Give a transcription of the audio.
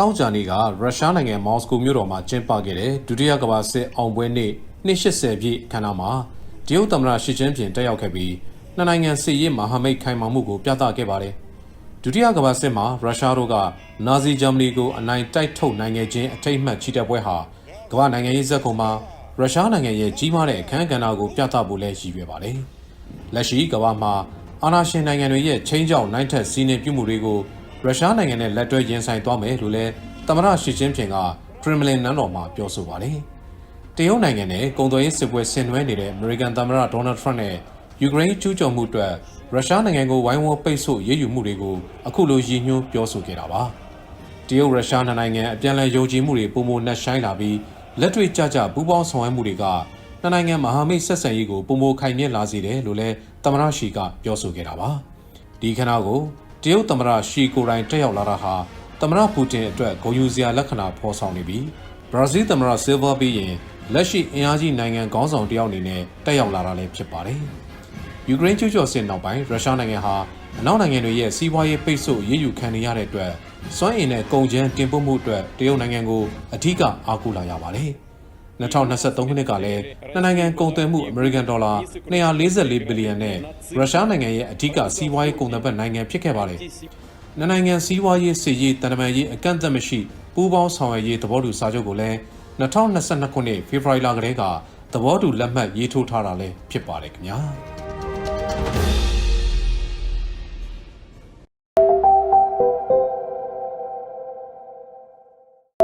တောက်ကြနေ့ကရုရှားနိုင်ငံမော်စကိုမြို့တော်မှာကျင်းပခဲ့တဲ့ဒုတိယကမ္ဘာစစ်အောင်ပွဲနေ့280ပြည့်အခမ်းအနားမှာတရုတ်သမ္မတရှီကျင်းပင်တက်ရောက်ခဲ့ပြီးနှစ်နိုင်ငံစစ်ရေးမဟာမိတ်ခိုင်မာမှုကိုပြသခဲ့ပါတယ်။ဒုတိယကမ္ဘာစစ်မှာရုရှားတို့ကနာဇီဂျာမနီကိုအနိုင်တိုက်ထုတ်နိုင်ခဲ့ခြင်းအထိတ်အမှတ်ချီတက်ပွဲဟာကမ္ဘာနိုင်ငံရေးဇက်ကုံမှာရုရှားနိုင်ငံရဲ့ကြီးမားတဲ့အခမ်းကဏ္ဍကိုပြသဖို့လည်းရည်ရွယ်ပါတယ်။လက်ရှိကမ္ဘာမှာအာဏာရှင်နိုင်ငံတွေရဲ့ချင်းကြောင်နိုင်ထက်စီးနေပြုမှုတွေကို ရုရှားနိုင်ငံနဲ့လက်တွဲရင်ဆိုင်သွားမယ်လို့လည်းသမ္မတရှီကျင်းပင်ကခရမလင်နန်းတော်မှာပြောဆိုပါတယ်။တရုတ်နိုင်ငံနဲ့ကုန်သွယ်ရေးစစ်ပွဲဆင်နွှဲနေတဲ့အမေရိကန်သမ္မတဒေါ်နယ်ထရန့်နဲ့ယူကရိန်းကျူးကျော်မှုအတွက်ရုရှားနိုင်ငံကိုဝိုင်းဝန်းပိတ်ဆို့ရေးယူမှုတွေကိုအခုလိုရည်ညွှန်းပြောဆိုခဲ့တာပါ။တရုတ်ရုရှားနှစ်နိုင်ငံအပြန်အလှန်ယုံကြည်မှုတွေပုံမနှက်ဆိုင်လာပြီးလက်တွေ့ကြကြပူးပေါင်းဆောင်ရွက်မှုတွေကနှစ်နိုင်ငံမဟာမိတ်ဆက်ဆံရေးကိုပုံမခိုင်မြဲလာစေတယ်လို့လည်းသမ္မတရှီကပြောဆိုခဲ့တာပါ။ဒီခဏကို တရုတ်သမ္မတရှီကိုယ်တိုင်တက်ရောက်လာတာဟာသမ္မတပူတင်အတွက်ဂုဏ်ယူစရာလက္ခဏာဖော်ဆောင်နေပြီးဘရာဇီးသမ္မတဆီလ်ဗာပြီးရင်လက်ရှိအင်အားကြီးနိုင်ငံခေါင်းဆောင်တယောက်အနေနဲ့တက်ရောက်လာတာလည်းဖြစ်ပါတယ်။ယူကရိန်းကျူးကျော်စစ်နောက်ပိုင်းရုရှားနိုင်ငံဟာအနောက်နိုင်ငံတွေရဲ့စီးပွားရေးပိတ်ဆို့ရေးယူခံနေရတဲ့အတွက်စွမ်းအင်နဲ့ကုန်ကျန်းတင်ပို့မှုအတွက်တရုတ်နိုင်ငံကိုအထူးအားကိုးလာရပါတယ်။ 2023ခုနှစ်ကလည်းနှစ်နိုင်ငံကုန်သွယ်မှုအမေရိကန်ဒေါ်လာ244ဘီလီယံနဲ့ရုရှားနိုင်ငံရဲ့အထူးစီးပွားရေးကုန်သွယ်ဘက်နိုင်ငံဖြစ်ခဲ့ပါတယ်။နှစ်နိုင်ငံစီးပွားရေးစစ်ရေးတန်တမာရေးအကန့်အသတ်မရှိပူးပေါင်းဆောင်ရွက်ရေးသဘောတူစာချုပ်ကိုလည်း2022ခုနှစ်ဖေဖော်ဝါရီလကတည်းကသဘောတူလက်မှတ်ရေးထိုးထားတာလည်းဖြစ်ပါတယ်ခင်ဗျာ။